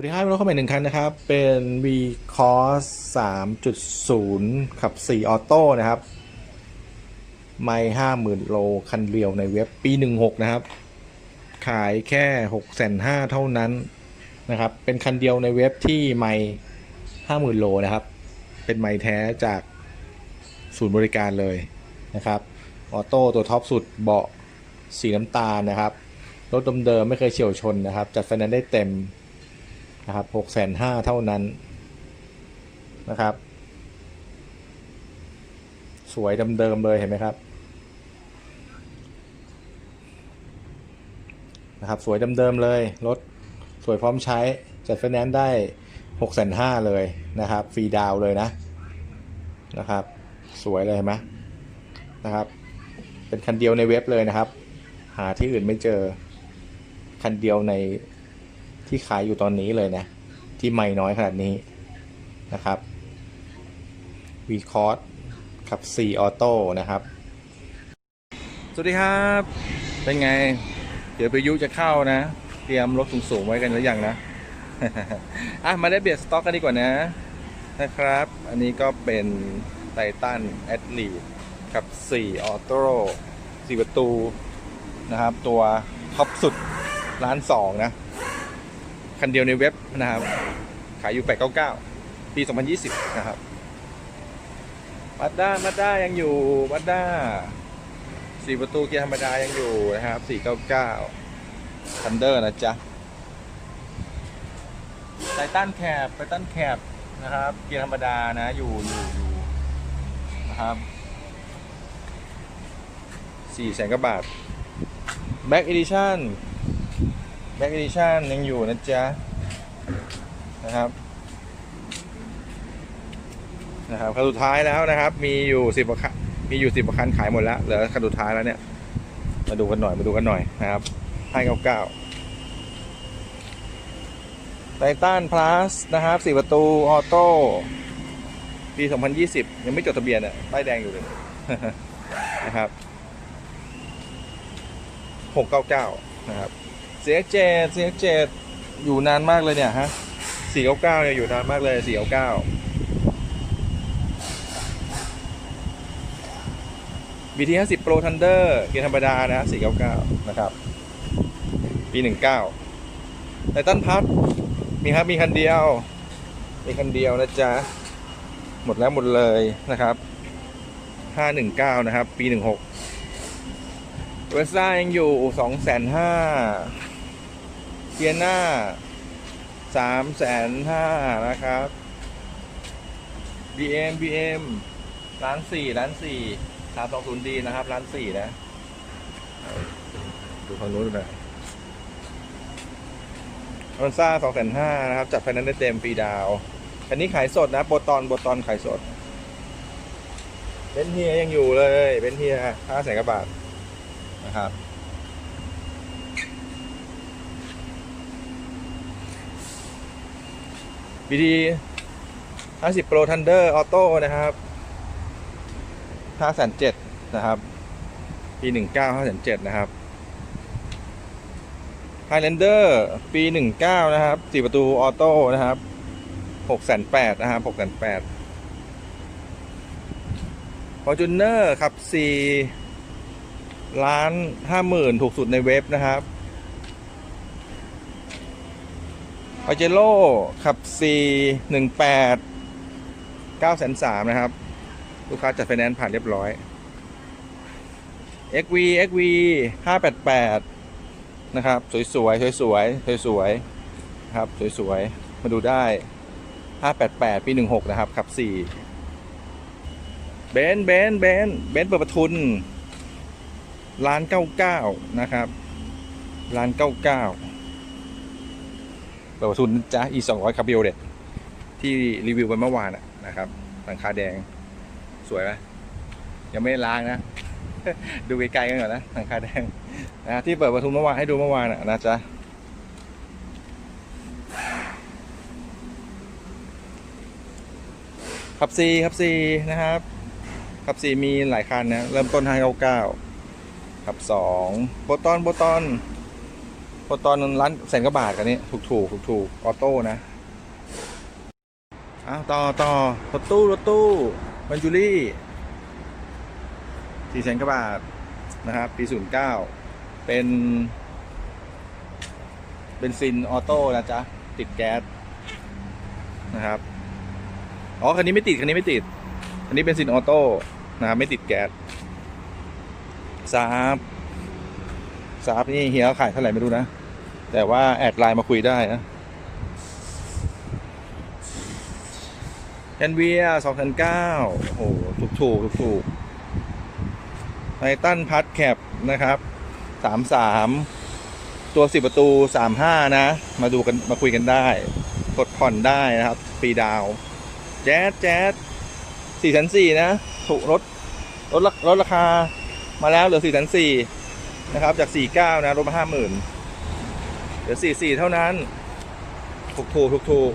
วัสดีครับรถเข้าใหม่หนึ่งคันนะครับ เป็น V Cross 3.0 ขับ 4 ออโต้นะครับ ไม่ห้าหมื่นโล คันเดียวในเว็บปี 16 นะครับ ขายแค่6แสนห้าเท่านั้นนะครับ เป็นคันเดียวในเว็บที่ไม่ห้าหมื่นโลนะครับ เป็นไม้แท้จากศูนย์บริการเลยนะครับ ออโต้ตัวท็อปสุดเบาะสีน้ำตาลนะครับ รถเดิมๆไม่เคยเฉียวชนนะครับ จัดไฟแนนซ์ได้เต็ม นะครับหกแสนห้าเท่านั้นนะครับ สวยเดิมๆเลยเห็นไหมครับนะครับสวยเดิมๆเลยรถสวยพร้อมใช้จัดไฟแนนซ์ได้หกแสนห้าเลยนะครับฟรีดาวเลยนะนะครับ สวยเลยเห็นไหมนะครับ เป็นคันเดียวในเว็บเลยนะครับ หาที่อื่นไม่เจอคันเดียวใน ที่ขายอยู่ตอนนี้เลยนะ ที่ไม่น้อยขนาดนี้นะครับ v c o r s ขับ4ออโต้นะครับ สวัสดีครับ เป็นไง เดี๋ยวพายุจะเข้านะ เตรียมรถสูงๆไว้กันหรือยังนะ อะ มาได้เบียดสต็อกกันดีกว่านะ นะครับ อันนี้ก็เป็นไททันแอดลีดกับ4ออโต้4ประตูนะครับ ตัวท็อปสุดล้านสองนะ คันเดียวในเว็บนะครับ ขายอยู่ 899 ปี 2020 นะครับมาด้ามาด้ายังอยู่มาด้าสี่ประตูเกียร์ธรรมดายังอยู่นะครับ 499 ทันเดอร์นะจ๊ะไททันแคบไททันแคบนะครับ เกียร์ธรรมดานะ อยู่อยู่อยู่นะครับ4แสนกว่าบาท Back Edition ยังอยู่นะจ๊ะ นะครับ นะครับคันสุดท้ายแล้วนะครับ มีอยู่สิบคันมีอยู่สิบคันขายหมดแล้วเหลือคันสุดท้ายแล้วเนี่ย มาดูกันหน่อยมาดูกันหน่อยนะครับให้เก้าเก้าไททันพลัสนะครับสี่ประตู ออโต้ ปี 2020 ยังไม่จดทะเบียนอะป้ายแดงอยู่เลย นะครับ 699 นะครับ เสียเจดเสียเจดอยู่นานมากเลยเนี่ยฮะสี่เก้าเก้าเนี่ยอยู่นานมากเลยสี่เก้าเก้า BT ห้าสิบ Pro Thunder เกียร์ธรรมดานะสี่เก้าเก้านะครับ ปีหนึ่งเก้าไททันพัทมีครับมีคันเดียว มีคันเดียวนะจ๊ะ หมดแล้วหมดเลยนะครับห้าหนึ่งเก้านะครับ ปีหนึ่งหกเวสซ่ายังอยู่สองแสนห้า เกียร์หน้าสามแสนห้านะครับ BM BM ล้านสี่ล้านสี่สามสองศูนย์ดีนะครับล้านสี่นะ ดูฝั่งนู้นดูหน่อยออนซ่าสองแสนห้านะครับ จัดไฟแนนซ์ได้เต็มฟรีดาวอันนี้ขายสดนะ โบตอนโบตอนขายสดเบนเฮียยังอยู่เลยเบนเฮียห้าแสนกว่าบาทนะครับ BD 50 Pro Thunder Auto นะครับ507นะครับปี 19 507นะครับ Highlander ปี 19 นะครับ 4 ประตูออโต้นะครับ608นะครับ608 Fortuner ครับ4ล้าน50,000 ถูกสุดในเว็บนะครับ ปาเจโร่ขับ 4 1 8 9 3 0นะครับ ลูกค้าจัดไฟแนนซ์ผ่านเรียบร้อย XV XV 588 นะครับ สวยสวยสวยสวยสวยสวยครับสวยสวยมาดูได้ 588 ปี 16 นะครับ ขับ 4 เบนซ์เบนซ์เบนซ์เบนซ์เปิดประทุนล้าน 99 นะครับล้าน 99 เปิดประทุนจ้า e 2 0 0คาบิโอเดที่รีวิวไปเมื่อวานนะครับหลังคาแดงสวยไหมยังไม่ได้ล้างนะ ดูไกลๆกันก่อนนะหลังคาแดงนะที่เปิดประทุนเมื่อวานให้ดูเมื่อวานนะจ๊ะขับซีขับซีนะครับขับซีมีหลายคันนะ เริ่มต้น 599ขับ2โบตอนโบตอน พอตอนนั้นร้านแสนกว่าบาทกันนี้ถูกถูกถูกถูกออโต้นะอ้าวต่อต่อรถตู้รถตู้บันจูรี่สี่แสนกว่าบาทนะครับ ปีศูนย์เก้าเป็นเป็นซินออโต้นะจ๊ะ ติดแก๊สนะครับ อ๋อ คันนี้ไม่ติด คันนี้ไม่ติดอันนี้เป็นซินออโต้นะครับไม่ติดแก๊สซาบซาบนี่เฮียเขาขายเท่าไหร่ไม่รู้นะ แต่ว่าแอดไลน์มาคุยได้นะแอนเวียสองพันเก้าโอ้โห ถูกถูกถูกถูกไททันพัดแคปนะครับสามสามตัวสิบประตูสามห้านะ มาดูกัน มาคุยกันได้กดผ่อนได้นะครับฟรีดาว แจ๊ดแจ๊ดสี่พันสี่นะ ถูกลดลดราลดราคามาแล้วเหลือสี่พันสี่นะครับ จากสี่เก้านะลดมาห้าหมื่น ลือสี่สี่เท่านั้น ถูกถูกถูกถูก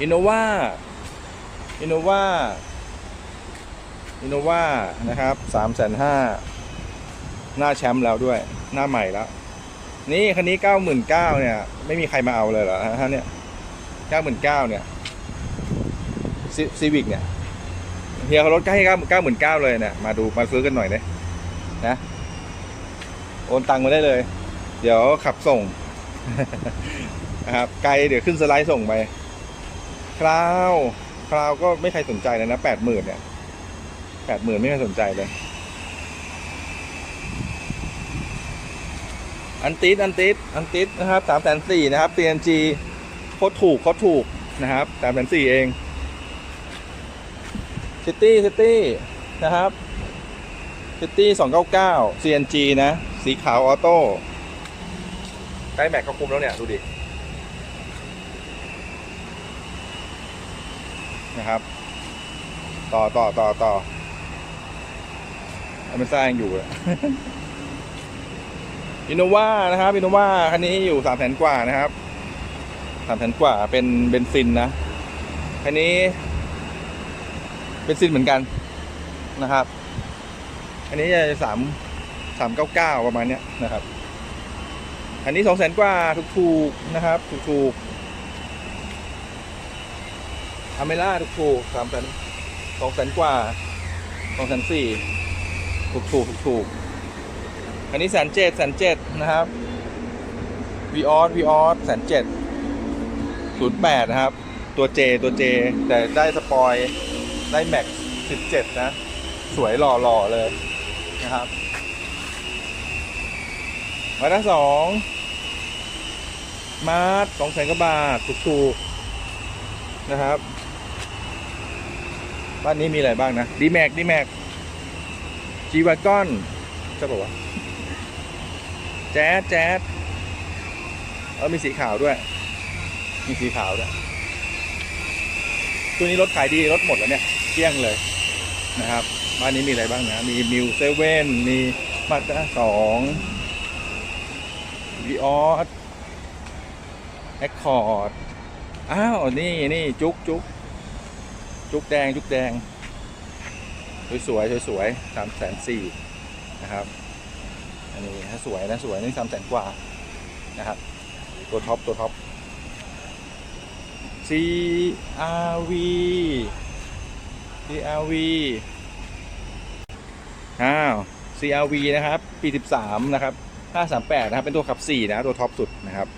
อินโนวาอินโนวาอินโนวานะครับสามแสนห้าหน้าแชมป์แล้วด้วย หน้าใหม่แล้ว นี่คันนี้เก้าหมื่นเก้าเนี่ย ไม่มีใครมาเอาเลยเหรอฮะเนี่ยเก้าหมื่นเก้าเนี่ยซีวิกเนี่ยเฮียเขาลดให้เก้าเก้าหมื่นเก้าเลยเนี่ยมาดูมาซื้อกันหน่อยเลยนะ โอนตังมาได้เลย เดี๋ยวขับส่งนะครับไกลเดี๋ยวขึ้นสไลด์ส่งไปคราวคราวก็ไม่ใครสนใจเลยนะแปดหมื่นเนี่ยแปดหมื่นไม่ใครสนใจเลย อันติดอันติดอันติดนะครับสามแสนสี่นะครับ TNG โคตรถูกโคตรถูกนะครับสามแสนสี่เองซิตี้ซิตี้นะครับซิตี้สองเก้าเก้า CNG นะ สีขาวออโต้ ได้แม็กก็คุมแล้วเนี่ย ดูดิ นะครับ ต่อต่อต่อต่ออเมซ่ายังอยู่อะอินโนวานะครับอินโนวาคันนี้อยู่สามแสนกว่านะครับสามแสนกว่าเป็นเบนซินนะคันนี้เบนซินเหมือนกันนะครับ อันนี้จะสามสามเก้าเก้าประมาณเนี้ยนะครับ อันนี้สองแสนกว่าถูกๆนะครับ ถูกๆอเมล่าถูกๆสามแสนสองแสนกว่าสองแสนสี่ถูกๆถูกๆอันนี้แสนเจ็ดแสนเจ็ดนะครับวีออสวีออสแสนเจ็ดศูนย์แปดนะครับ ตัวเจตัวเจแต่ได้สปอยได้แม็กสิบเจ็ดนะ สวยหล่อหล่อเลยนะครับมาด้าสอง มาร์ทสองแสนกว่าบาทถูกๆนะครับ บ้านนี้มีอะไรบ้างนะดีแม็กดีแม็กจีวากอนจะบอกว่าแจ๊ดแจ๊ดเออมีสีขาวด้วย มีสีขาวด้วย ตัวนี้รถขายดีรถหมดแล้วเนี่ยเกลี้ยงเลยนะครับ บ้านนี้มีอะไรบ้างนะ มีมิวเซเว่นมีมาด้าสองวีออส แอคคอร์ดอ้าวนี่นี่จุกจุกจุกแดงจุกแดง สวยๆสวยๆสามแสนสี่นะครับ อันนี้ถ้าสวยนะสวยนี่สามแสนกว่านะครับ ตัวท็อปตัวท็อป CRV CRV อ้าว CRV นะครับปี 13 นะครับ 538 นะครับ เป็นตัวขับ 4 นะ ตัวท็อปสุดนะครับ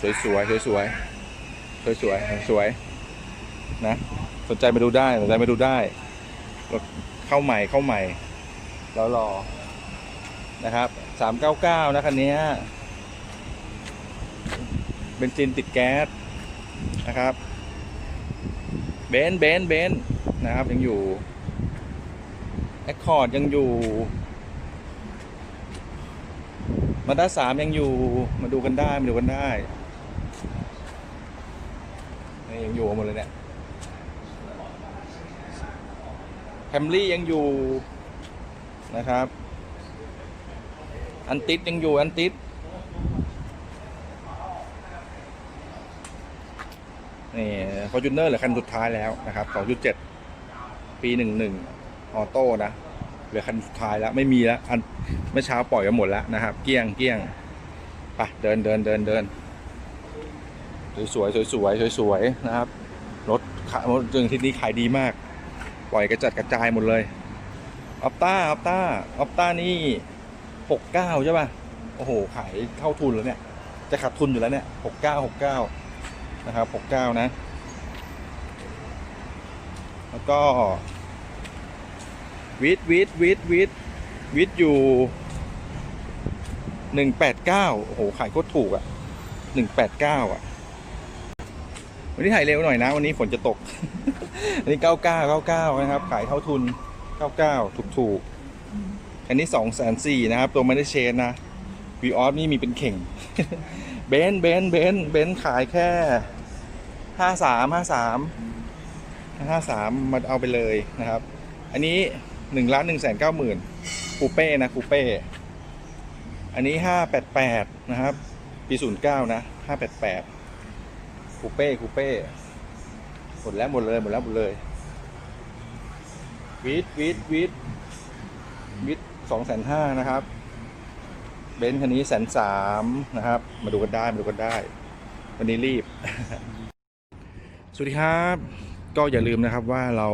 สวยสวยสวยสวยสวยสวยสวยนะสนใจมาดูได้สนใจมาดูได้รถเข้าใหม่เข้าใหม่แล้วรอนะครับสามเก้าเก้านะคันนี้เบนซินติดแก๊สนะครับเบนเบนเบนนะครับยังอยู่แอคคอร์ดยังอยู่มาด้าสามยังอยู่มาดูกันได้มาดูกันได้ ยังอยู่หมดเลยเนี่ยแคมรี่ยังอยู่นะครับ อันติดยังอยู่อันติดนี่ฟอร์จูเนอร์เหลือคันสุดท้ายแล้วนะครับ 2.7 ปี 11 ออโต้นะ เหลือคันสุดท้ายแล้วไม่มีแล้วอันเมื่อเช้าปล่อยกันหมดแล้วนะครับ เกลี้ยงเกลี้ยงไปเดินเดินเดินเดิน สวยสวยสวยสวยสวยๆนะครับ รถรถจึงที่นี้ขายดีมาก ปล่อยกระจัดกระจายหมดเลยออปต้าออปต้าออปต้านี่หกเก้าใช่ป่ะ โอ้โห ขายเข้าทุนแล้วเนี่ย จะขาดทุนอยู่แล้วเนี่ยหกเก้าหกเก้านะครับหกเก้านะ แล้วก็วิทวิทวิทวิทวิทอยู่หนึ่งแปดเก้าโอ้โห ขายโคตรถูกอะ่ะหนึ่งแปดเก้าอะ วันนี้ถ่ายเร็วหน่อยนะ วันนี้ฝนจะตก อันนี้เก้าเก้าเก้าเก้านะครับ ขายเท่าทุนเก้าเก้าถูกถูกอันนี้สองแสนสี่นะครับ ตัวไม่ได้เชนนะวีออฟนี่มีเป็นเข่ง เบนเบนเบนเบนขายแค่ห้าสามห้าสามห้าสามมาเอาไปเลยนะครับ อันนี้หนึ่งล้านหนึ่งแสนเก้าหมื่นคูเป้นะคูเป้อันนี้ห้าแปดแปดนะครับ ปีศูนย์เก้านะห้าแปดแปด คูเป้คูเป้หมดแล้วหมดเลยหมดแล้วหมดเลยวิทวิทวิทวิทสองแสนห้านะครับเบนซ์คันนี้แสนสามนะครับ มาดูกันได้มาดูกันได้ วันนี้รีบ สวัสดีครับ ก็อย่าลืมนะครับว่าเรา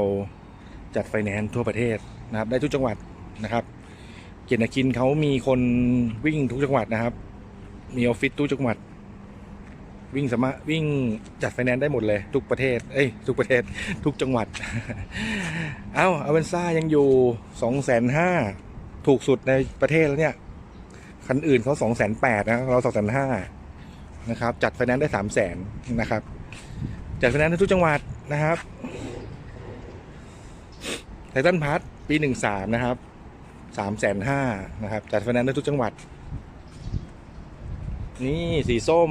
จัดไฟแนนซ์ทั่วประเทศนะครับ ได้ทุกจังหวัดนะครับ เกียรตินาคินเขามีคนวิ่งทุกจังหวัดนะครับ มีออฟฟิศทุกจังหวัด วิ่งสามารถวิ่งจัดไฟแนนซ์ได้หมดเลย ทุกประเทศ เอ้ยทุกประเทศทุกจังหวัด เอ้าอเวนซ่ายังอยู่สองแสนห้าถูกสุดในประเทศแล้วเนี่ย คันอื่นเขาสองแสนแปดนะเราสองแสนห้านะครับ จัดไฟแนนซ์ได้สามแสนนะครับ จัดไฟแนนซ์ได้ทุกจังหวัดนะครับไททันพาร์ทปีหนึ่งสามนะครับสามแสนห้านะครับ จัดไฟแนนซ์ได้ทุกจังหวัด นี่สีส้ม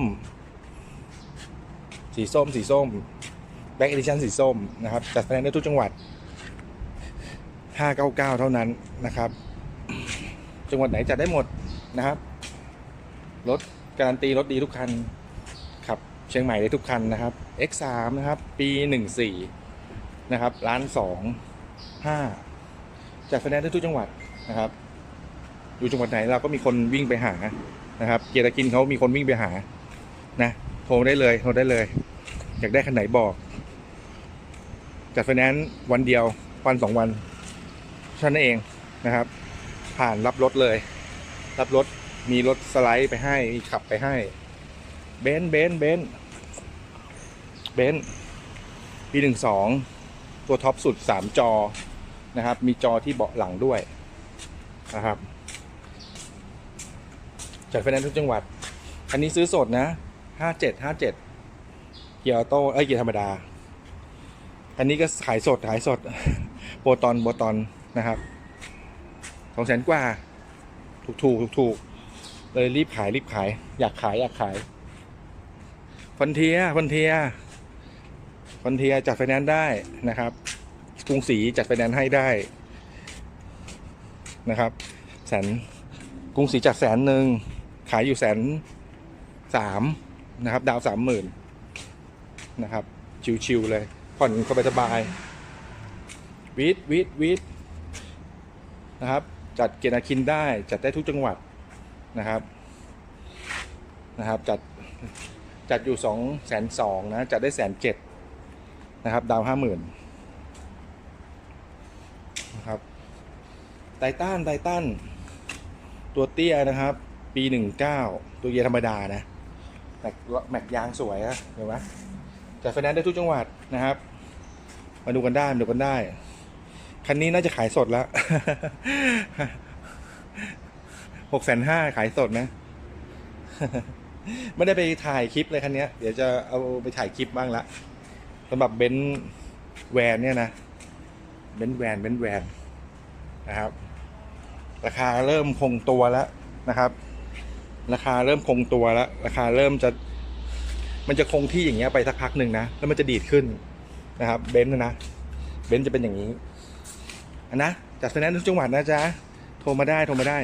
สีส้ม สีส้มแบ็กเอดิชั่นสีส้มนะครับจัดแนนซ์ได้ทุกจังหวัดห้าเก้าเก้าเท่านั้นนะครับ จังหวัดไหนจัดได้หมดนะครับรถการันตีรถดีทุกคันขับเชียงใหม่ได้ทุกคันนะครับ X3 นะครับ ปี 14 นะครับล้านสองห้าจัดแนนซ์ได้ทุกจังหวัดนะครับ อยู่จังหวัดไหนเราก็มีคนวิ่งไปหานะครับ เกียรติกินเขามีคนวิ่งไปหานะ โทรได้เลยโทรได้เลย อยากได้คันไหนบอก จัดไฟแนนซ์วันเดียววันสองวันเท่านั้นเองนะครับ ผ่านรับรถเลย รับรถมีรถสไลด์ไปให้ มีขับไปให้ เบนซ์เบนซ์เบนซ์เบนซ์ปีหนึ่งสองตัวท็อปสุดสามจอนะครับ มีจอที่เบาะหลังด้วยนะครับจัดไฟแนนซ์ทุกจังหวัด อันนี้ซื้อสดนะ ห้าเจ็ดห้าเจ็ดเกียร์ออโต้เอ้ยเกียร์ธรรมดา อันนี้ก็ขายสดขายสด โปรตอนโปรตอนนะครับสองแสนกว่า ถูกถูกถูกถูกเลยรีบขายรีบขาย อยากขายอยากขายฟันเทียฟันเทียฟันเทียจัดไฟแนนซ์ได้นะครับกรุงศรีจัดไฟแนนซ์ให้ได้นะครับแสนกรุงศรีจัดแสนหนึ่งขายอยู่แสนสาม นะครับ ดาวสามหมื่นนะครับ ชิวๆเลย ผ่อนสบายๆวิทวิทวิทนะครับ จัดเกียรตินาคินได้ จัดได้ทุกจังหวัดนะครับ นะครับ จัด จัดอยู่สองแสนสองนะ จัดได้แสนเจ็ดนะครับ ดาวห้าหมื่นนะครับ ไททันไททันตัวเตี้ยนะครับ ปีหนึ่งเก้าตัวเยธรรมดานะ ม็กแม็กยางสวยนะเห็นไหมจัดไฟแนนซ์ได้ทุกจังหวัดนะครับ มาดูกันได้มาดูกันได้ คันนี้น่าจะขายสดแล้วหกแสนห้าขายสดนะ ไม่ได้ไปถ่ายคลิปเลยคันนี้เดี๋ยวจะเอาไปถ่ายคลิปบ้างละสำหรับเบนซ์แวนเนี่ยนะเบนซ์แวนเบนซ์แวนนะครับ ราคาเริ่มคงตัวแล้วนะครับ ราคาเริ่มคงตัวแล้ว ราคาเริ่มจะ มันจะคงที่อย่างเงี้ยไปสักพักหนึ่งนะ แล้วมันจะดีดขึ้นนะครับ เบนซ์นะ เบนซ์จะเป็นอย่างนี้ อันนะจัดแนนซ์ทุกจังหวัดนะจ๊ะ โทรมาได้ โทรมาได้